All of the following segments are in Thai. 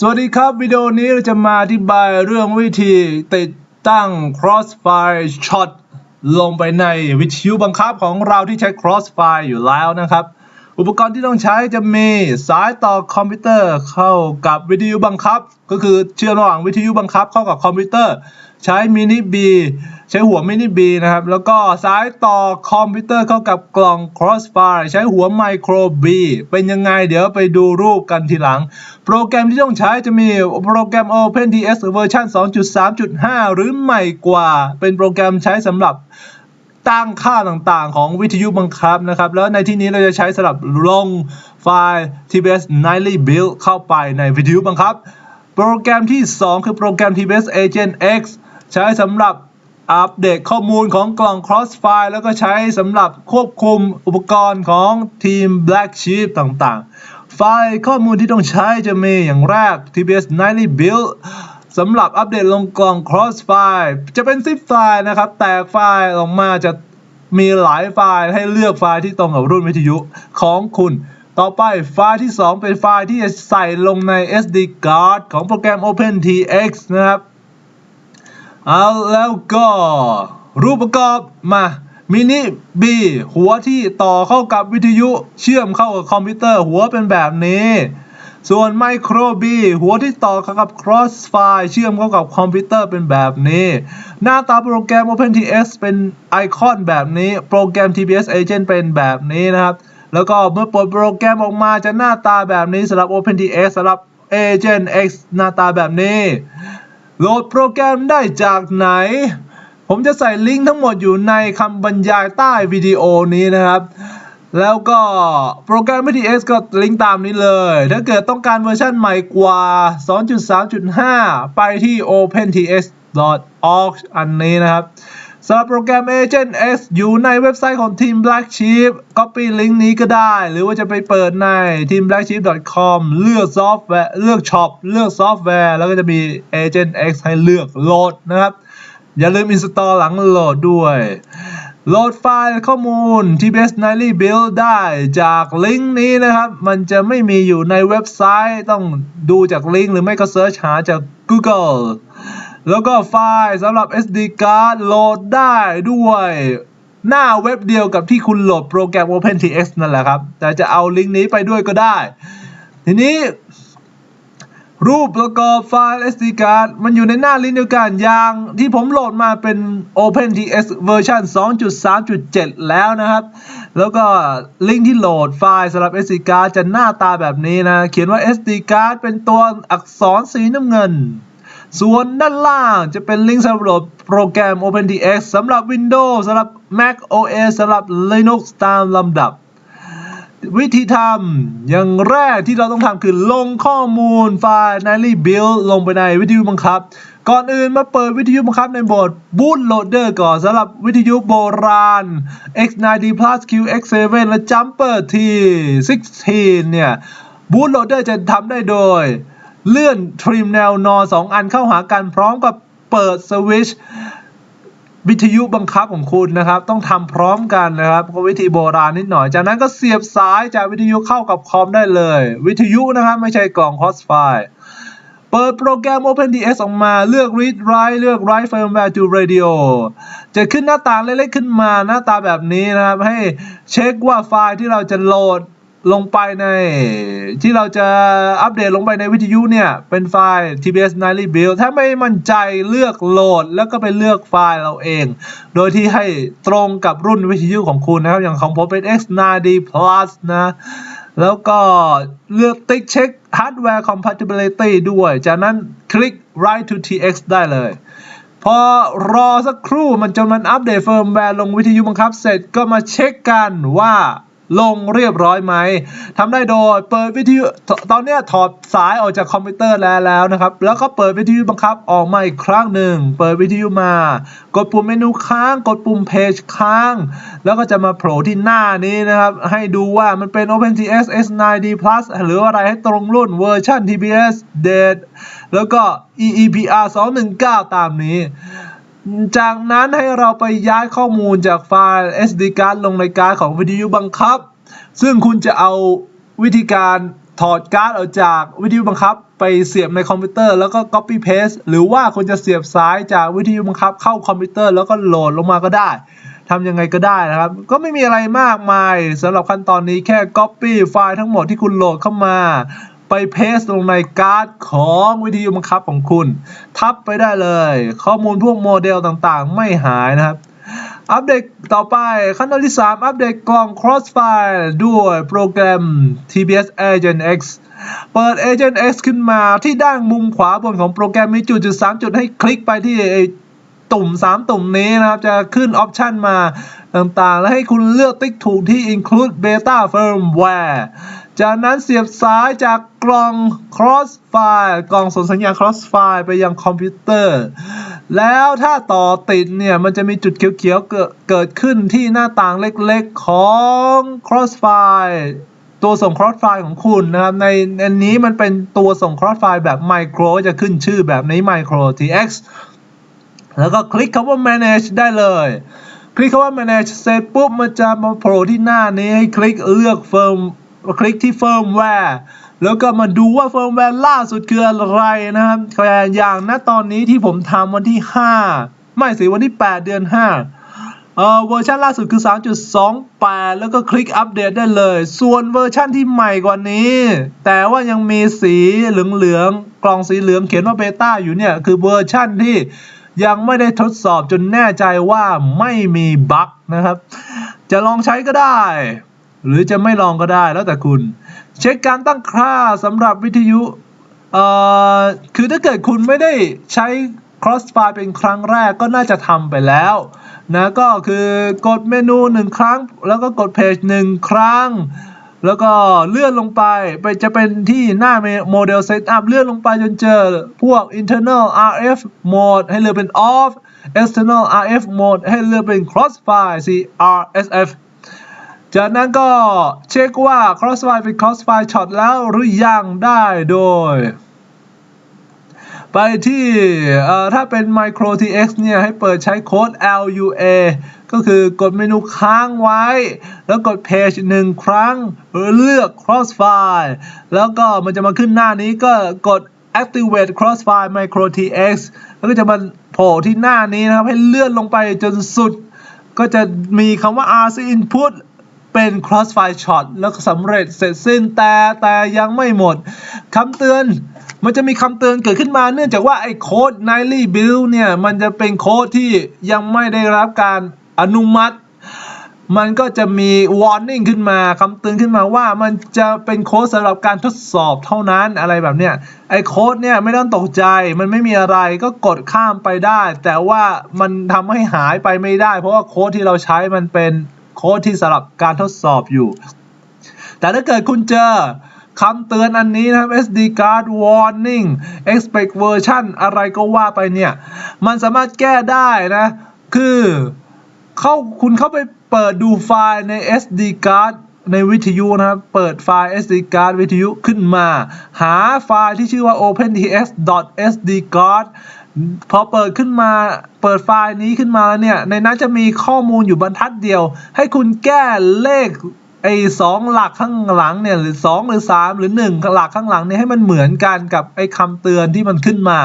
สวัสดีครับ วิดีโอนี้เราจะมาอธิบายเรื่องวิธีติดตั้ง Crossfire Shot ลงไปในวิทยุบังคับของเราที่ใช้ Crossfire อยู่แล้วนะครับ อุปกรณ์ที่ต้องใช้จะมีสายต่อคอมพิวเตอร์เข้ากับวิทยุบังคับ ก็คือเชื่อมระหว่างวิทยุบังคับเข้ากับคอมพิวเตอร์ ใช้มินิบีใช้หัวมินิบีนะครับ แล้วก็สายต่อคอมพิวเตอร์เข้ากับกล่อง Crossfire ใช้หัวไมโครบีเป็นยังไงเดี๋ยวไปดูรูปกันทีหลัง โปรแกรมที่ต้องใช้จะมีโปรแกรม OpenTX เวอร์ชัน2.3.5 หรือใหม่กว่า เป็นโปรแกรมใช้สำหรับ ตั้งค่าต่างๆ ของวิทยุบังคับนะครับ แล้วในที่นี้เราจะใช้สำหรับลงไฟล์ TBS Nightly Build เข้าไปในวิทยุบังคับ โปรแกรมที่ 2 คือโปรแกรม TBS Agent X ใช้สำหรับอัปเดตข้อมูลของกล่อง Crossfire แล้วก็ใช้สำหรับควบคุมอุปกรณ์ของทีม Black Sheep ต่างๆ ไฟล์ข้อมูลที่ต้องใช้จะมีอย่างแรก TBS Nightly Build สำหรับอัปเดตลงกล่อง Crossfire จะเป็นซิปไฟล์นะครับ แตกไฟล์ออกมาจะมีหลายไฟล์ให้เลือกไฟล์ที่ตรงกับรุ่นวิทยุของคุณ ต่อไปไฟล์ที่ 2 เป็นไฟล์ที่จะใส่ลงใน SD card ของโปรแกรม OpenTX นะครับ เอาแล้วก็รูปประกอบมามินิบีหัวที่ต่อเข้ากับวิทยุเชื่อมเข้ากับคอมพิวเตอร์หัวเป็นแบบนี้ ส่วนไมโครบีหัวที่ต่อเข้ากับ Crossfire เชื่อมเข้ากับคอมพิวเตอร์เป็นแบบนี้ หน้าตาโปรแกรม OpenTX เป็นไอคอนแบบนี้ โปรแกรม TBS Agent เป็นแบบนี้นะครับ แล้วก็เมื่อเปิดโปรแกรมออกมาจะหน้าตาแบบนี้สำหรับ OpenTX สำหรับ Agent X หน้าตาแบบนี้ โหลดโปรแกรมได้จากไหน ผมจะใส่ลิงก์ทั้งหมดอยู่ในคำบรรยายใต้วิดีโอนี้นะครับ แล้วก็โปรแกรม PTX ก็ลิงก์ตามนี้เลย ถ้าเกิดต้องการเวอร์ชันใหม่กว่า 2.3.5 ไปที่ opentx.org อันนี้นะครับสำหรับโปรแกรม Agent X อยู่ในเว็บไซต์ของทีม Black Sheep Copy ลิงก์นี้ก็ได้ หรือว่าจะไปเปิดใน teamblacksheep.com เลือกซอฟต์แวร์เลือกช็อปเลือกซอฟต์แวร์ แล้วก็จะมี Agent X ให้เลือกโหลดนะครับ อย่าลืม install หลังโหลดด้วย โหลดไฟล์ข้อมูล TBS Nightly Build ได้จากลิงก์นี้นะครับ มันจะไม่มีอยู่ในเว็บไซต์ต้องดูจากลิงก์หรือไม่ก็เซิร์ชหาจาก Google แล้วก็ไฟล์สำหรับ SD card โหลดได้ด้วย หน้าเว็บเดียวกับที่คุณโหลดโปรแกรม OpenTX นั่นแหละครับ แต่จะเอาลิงก์นี้ไปด้วยก็ได้ ทีนี้ รูปประกอบไฟล์ SD card มันอยู่ในหน้าลิงก์เดียวกันอย่างที่ผมโหลดมาเป็น OpenTX เวอร์ชัน2.3.7 แล้วนะครับ แล้วก็ลิงก์ที่โหลดไฟล์สำหรับ SD card จะหน้าตาแบบนี้นะ เขียนว่า SD card เป็นตัวอักษรสีน้ำเงิน ส่วนด้านล่างจะเป็นลิงก์สำหรับโปรแกรม OpenTX สำหรับ Windows สำหรับ Mac OS สำหรับ Linux ตามลำดับ วิธีทำอย่างแรกที่เราต้องทำคือลงข้อมูลไฟล์ Nightly Build ลงไปในวิทยุบังคับ ก่อนอื่นมาเปิดวิทยุบังคับในโหมด Bootloader ก่อนสำหรับวิทยุโบราณ X90 Plus QX7 และ Jumper T16 เนี่ย Bootloader จะทำได้โดย เลื่อนทริมแนวนอ2อันเข้าหากันพร้อมกับเปิดสวิตช วิทยุบังคับของคุณนะครับ ต้องทำพร้อมกันนะครับก็วิธีโบราณนิดหน่อย จากนั้นก็เสียบสายจากวิทยุเข้ากับคอมได้เลย วิทยุนะครับไม่ใช่กล่อง Crossfire เปิดโปรแกรม OpenTX ออกมาเลือก Read Write เลือก Write Firmware to Radio จะขึ้นหน้าต่างเล็กๆขึ้นมาหน้าตาแบบนี้นะครับ ให้เช็คว่าไฟล์ที่เราจะโหลด ลงไปในที่เราจะอัปเดตลงไปในวิทยุเนี่ย เป็นไฟล์ TBS Nightly Build ถ้าไม่มั่นใจเลือกโหลดแล้วก็ไปเลือกไฟล์เราเอง โดยที่ให้ตรงกับรุ่นวิทยุของคุณนะครับ อย่างของผมเป็น X90 Plus นะ แล้วก็เลือกติ๊กเช็ค Hardware Compatibility ด้วย จากนั้นคลิก Write to TX ได้เลยพอรอสักครู่มันจนมันอัปเดตเฟิร์มแวร์ลงวิทยุบังคับเสร็จก็มาเช็คกันว่า ลงเรียบร้อยไหมทำได้โดยเปิดวิทยุตตอนนี้ถอดสายออกจากคอมพิวเตอร์แล้วแล้วนะครับ แล้วก็เปิดวิทยุบังคับออกมาอีกครั้งหนึ่ง เปิดวิทยุมา กดปุ่มเมนูค้าง กดปุ่มเพจค้าง แล้วก็จะมาโผล่ที่หน้านี้นะครับ ให้ดูว่ามันเป็น OpenTX S9D Plus หรืออะไรให้ตรงรุ่นเวอร์ชัน TBS Date แล้วก็ EEPR 219 ตามนี้ จากนั้นให้เราไปย้ายข้อมูลจากไฟล์ SD card ลงในการ์ดของวิทยุบังคับ ซึ่งคุณจะเอาวิธีการถอดการ์ดออกจากวิทยุบังคับ ไปเสียบในคอมพิวเตอร์แล้วก็ copy paste หรือว่าคุณจะเสียบสายจากวิทยุบังคับ เข้าคอมพิวเตอร์แล้วก็โหลดลงมาก็ได้ทำยังไงก็ได้นะครับ ก็ไม่มีอะไรมากมายสำหรับขั้นตอนนี้แค่ copy ไฟล์ทั้งหมดที่คุณโหลดเข้ามา ไปเพสลงในการ์ดของวิทยุบังคับของคุณ ทับไปได้เลย ข้อมูลพวกโมเดลต่างๆ ไม่หายนะครับอัปเดตต่อไปขั้นตอนที่ 3 อัปเดตกล่อง Crossfire ด้วยโปรแกรม TBS Agent X เปิด Agent X ขึ้นมาที่ด้านมุมขวาบนของโปรแกรมมีจุดจุด3จุดให้คลิกไปที่ตุ่ม 3 ตุ่มนี้นะครับ จะขึ้นออปชันมาต่างๆ แล้วให้คุณเลือกติ๊กถูกที่ include beta firmware จากนั้นเสียบสายจากกล่อง Crossfire กล่องส่งสัญญาณ Crossfire ไปยังคอมพิวเตอร์ แล้วถ้าต่อติดเนี่ย มันจะมีจุดเขียวๆเกิดเกิดขึ้นที่หน้าต่างเล็กๆของ Crossfire ตัวส่ง Crossfire ของคุณนะครับ ในอันนี้มันเป็นตัวส่ง Crossfire แบบ Micro จะขึ้นชื่อแบบนี้ Micro TX แล้วก็คลิกคำว่า manage ได้เลยคลิกคำว่า manage เสร็จปุ๊บมันจะมาโผล่ที่หน้านี้ให้คลิกเลือก เร์มคลิกที่ firmware แล้วก็มาดูว่า firmware ล่าสุดคืออะไรนะครับอย่างณตอนนี้ที่ผมทำวันที่ 5 ไม่สิวันที่ 8 เดือน 5เอ่อเวอร์ชันล่าสุดคือ 3.28 แล้วก็คลิกอัปเดตได้เลย ส่วนเวอร์ชันที่ใหม่กว่านี้ แต่ว่ายังมีสีเหลืองๆกล่องสีเหลืองเขียนว่าเบต้าอยู่เนี่ย คือเวอร์ชันที่ยังไม่ได้ทดสอบจนแน่ใจว่าไม่มีบั๊กนะครับ จะลองใช้ก็ได้ หรือจะไม่ลองก็ได้แล้วแต่คุณ เช็คการตั้งค่าสำหรับวิทยุเอ่อคือถ้าเกิดคุณไม่ได้ใช้ Crossfire เป็นครั้งแรกก็น่าจะทำไปแล้วนะก็คือกดเมนูหนึ่งครั้ง แล้วก็กดเพจหนึ่งครั้ง แล้วก็เลื่อนลงไปไปจะเป็นที่หน้าโมเดล Setup เลื่อนลงไปจนเจอพวก internal RF mode ให้เลือกเป็น off external RF mode ให้เลือกเป็น Crossfire CRSF จากนั้นก็เช็คว่า Crossfire เป็น Crossfire Shot แล้วหรือยังได้โดย ไปที่ถ้าเป็น Micro TX เนี่ยให้เปิดใช้โค้ด LUA ก็คือกดเมนูค้างไว้ แล้วกด Page หนึ่งครั้งเลือก Crossfire แล้วก็มันจะมาขึ้นหน้านี้ก็กด Activate Crossfire Micro TX แล้วก็จะมาโผล่ที่หน้านี้นะครับ ให้เลื่อนลงไปจนสุด ก็จะมีคำว่า RC Input เป็น Crossfire Shot แล้วก็สำเร็จเสร็จสิ้นแต่แต่ยังไม่หมดคำเตือนมันจะมีคำเตือนเกิดขึ้นมาเนื่องจากว่าไอ้โค้ด Nightly Build เนี่ยมันจะเป็นโค้ดที่ยังไม่ได้รับการอนุมัติ มันก็จะมี warning ขึ้นมาคำเตือนขึ้นมาว่ามันจะเป็นโค้ดสำหรับการทดสอบเท่านั้นอะไรแบบเนี้ยไอ้โค้ดเนี่ยไม่ต้องตกใจมันไม่มีอะไรก็กดข้ามไปได้ แต่ว่ามันทำให้หายไปไม่ได้ เพราะว่าโค้ดที่เราใช้มันเป็น โค้ดที่สำหรับการทดสอบอยู่ แต่ถ้าเกิดคุณเจอคำเตือนอันนี้นะครับ SD card warning expect version อะไรก็ว่าไปเนี่ย มันสามารถแก้ได้นะ คือเข้าคุณเข้าไปเปิดดูไฟล์ใน SD card ในวิทยุนะครับ เปิดไฟล์ SD card วิทยุขึ้นมา หาไฟล์ที่ชื่อว่า opentx.sdcard พอเปิดขึ้นมาเปิดไฟล์นี้ขึ้นมาแล้วเนี่ย ในนั้นจะมีข้อมูลอยู่บรรทัดเดียว ให้คุณแก้เลขไอ้สองหลักข้างหลังเนี่ยหรือสองหรือสามหรือหนึ่งหลักข้างหลังเนี่ยให้มันเหมือนกันกับไอ้คำเตือนที่มันขึ้นมา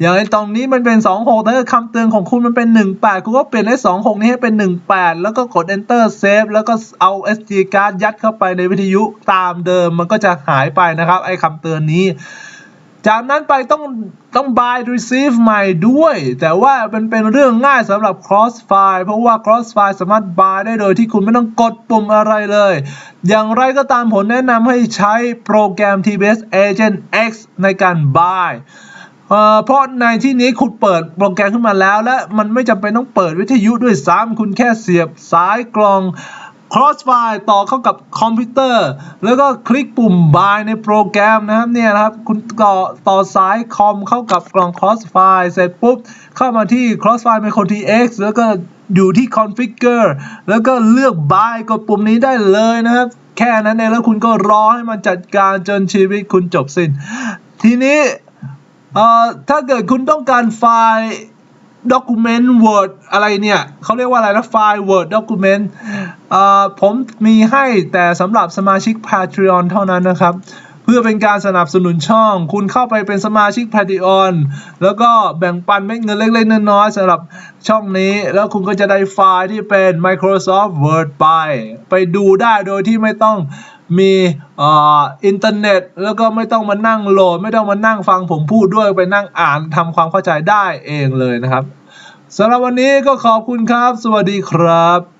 อย่างไอ้ตรงนี้มันเป็น2 6แต่คำเตือนของคุณมันเป็น18คุณก็เปลี่ยนไอ้2 6นี้ให้เป็น18แล้วก็กด enter save แล้วก็เอา SD card ยัดเข้าไปในวิทยุตามเดิมมันก็จะหายไปนะครับ ไอ้คำเตือนนี้ จากนั้นไปต้องต้อง buy receive ใหม่ด้วย แต่ว่ามันเป็นเรื่องง่ายสำหรับ crossfire เพราะว่า crossfire สามารถ buy ได้โดยที่คุณไม่ต้องกดปุ่มอะไรเลย อย่างไรก็ตามผมแนะนำให้ใช้โปรแกรม TBS Agent X ในการ buy เอ่อเพราะในที่นี้คุณเปิดโปรแกรมขึ้นมาแล้ว และมันไม่จำเป็นต้องเปิดวิทยุด้วยซ้ำคุณแค่เสียบสายกล่อง Crossfire ต่อเข้ากับคอมพิวเตอร์ แล้วก็คลิกปุ่ม buy ในโปรแกรมนะครับเนี่ยนะครับคุณต่อต่อสายคอมเข้ากับกล่อง Crossfire เสร็จปุ๊บ เข้ามาที่ Crossfire Micro TX แล้วก็อยู่ที่ configure แล้วก็เลือก buy กดปุ่มนี้ได้เลยนะครับ แค่นั้นเองแล้วคุณก็รอให้มันจัดการจนชีวิตคุณจบสิ้น ทีนี้เอ่อถ้าเกิดคุณต้องการไฟล์ document word อะไรเนี่ยเขาเรียกว่าอะไรนะไฟล์ word document เอ่อผมมีให้แต่สำหรับสมาชิก Patreon เท่านั้นนะครับ เพื่อเป็นการสนับสนุนช่อง คุณเข้าไปเป็นสมาชิก Patreon แล้วก็แบ่งปันเม็ดเงินเล็กๆน้อยๆสำหรับช่องนี้ แล้วคุณก็จะได้ไฟล์ที่เป็น Microsoft Word ไป ไปดูได้โดยที่ไม่ต้อง มีอ่ออินเทอร์เน็ต แล้วก็ไม่ต้องมานั่งโหลด ไม่ต้องมานั่งฟังผมพูดด้วยไปนั่งอ่านทำความเข้าใจได้เองเลยนะครับสำหรับวันนี้ก็ขอบคุณครับ สวัสดีครับ